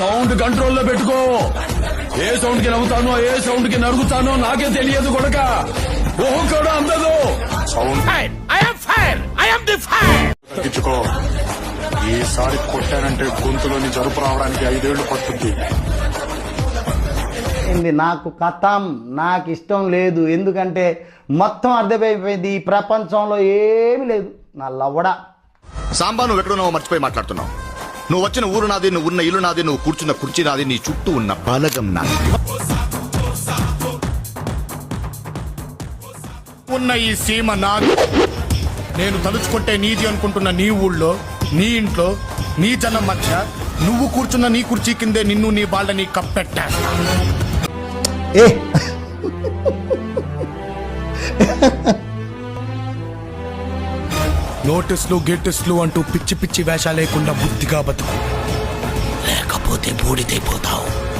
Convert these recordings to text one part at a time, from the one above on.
Sound కంట్రోల్లో పెట్టుకో. ఏ సౌండ్కి నవ్వుతానో ఏ సౌండ్కి నరుగుతానో నాకే తెలియదు కొడక. ఓహో కూడా అందదు. సౌండ్. తగ్గించుకో. ఈసారి కొట్టానంటే గొంతులోని జరుపు రావడానికి ఐదేళ్ళు ఏంది నాకు కథం నాకు ఇష్టం లేదు. ఎందుకంటే మొత్తం అర్థమైపోయింది ఈ ప్రపంచంలో ఏమీ లేదు. నా లవ్వడా సాంబా నువ్వు ఎక్కడున్నావో మర్చిపోయి మాట్లాడుతున్నావు. నువ్వు వచ్చిన ఊరు నాది నువ్వు ఉన్న ఇల్లు నాది నువ్వు కూర్చున్న కుర్చీ నాది నీ చుట్టూ ఉన్న బలగం నాది. ఉన్న ఈ సీమ నాది. నేను తలుచుకుంటే నీది అనుకుంటున్న నీ ఊళ్ళో నీ ఇంట్లో నీ జనం మధ్య నువ్వు కూర్చున్న నీ కుర్చీ కిందే నిన్ను నీ బాళ్ళని కప్పెట్టేస్తా ఏ? నోటీసులు గేటిస్లు అంటూ పిచ్చి పిచ్చి వేషాలు లేకుండా బుద్ధిగా బతుకు. లేకపోతే బూడిదైపోతావు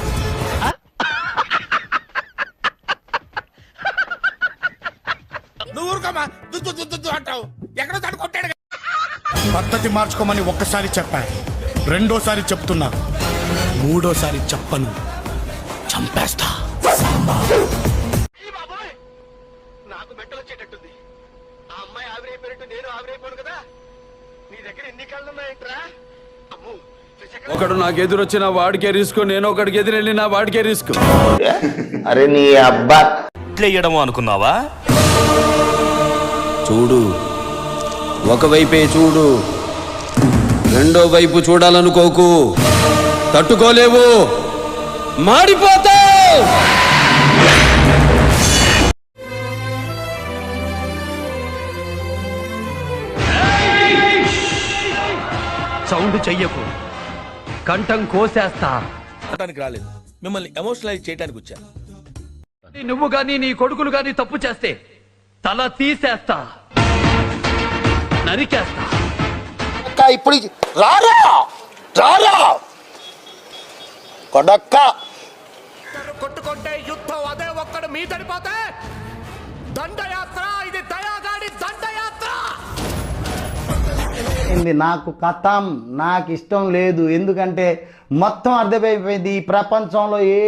పద్ధతి మార్చుకోమని ఒక్కసారి చెప్పా. రెండోసారి చెప్తున్నా. మూడోసారి చెప్పను. చంపేస్తా. నాకు బెట్టలు వచ్చేటట్టుంది ఆ అమ్మాయి ఆవిరైపోయినట్టు నేను ఆవిరైపోను కదా? నీ దగ్గర ఎన్ని కళ్ళు ఉన్నాయంట్రా అమ్ము ఒకడు నాకు ఎదురొచ్చిన వాడికే రిస్క్ నేను ఒకడికి ఎదురెళ్ళిన వాడికే రిస్క్. అరే నీ అబ్బా. ఎట్లేయడము అనుకున్నావా? చూడు. ఒకవైపే చూడు. రెండో వైపు చూడాలనుకోకు. తట్టుకోలేవు. మాడిపోతావు! సౌండ్ చెయ్యకు. కంఠం కోసేస్తా. అనడానికి రాలేదు. మిమ్మల్ని ఎమోషనలైజ్ చేయడానికి వచ్చాను నువ్వు గాని నీ కొడుకులు గాని తప్పు చేస్తే తల తీసేస్తా. నరికేస్తా. ఇప్పుడు రారా! రారా! కొడక్క! కొట్టుకుంటే యుద్ధం అదే ఒక్కడు మీ తడిపోతే దండయాత్ర ఇది దయాగాడి అయిపోయింది నాకు కథం నాకు ఇష్టం లేదు. ఎందుకంటే మొత్తం అర్థమైపోయింది. ఈ ప్రపంచంలో ఏ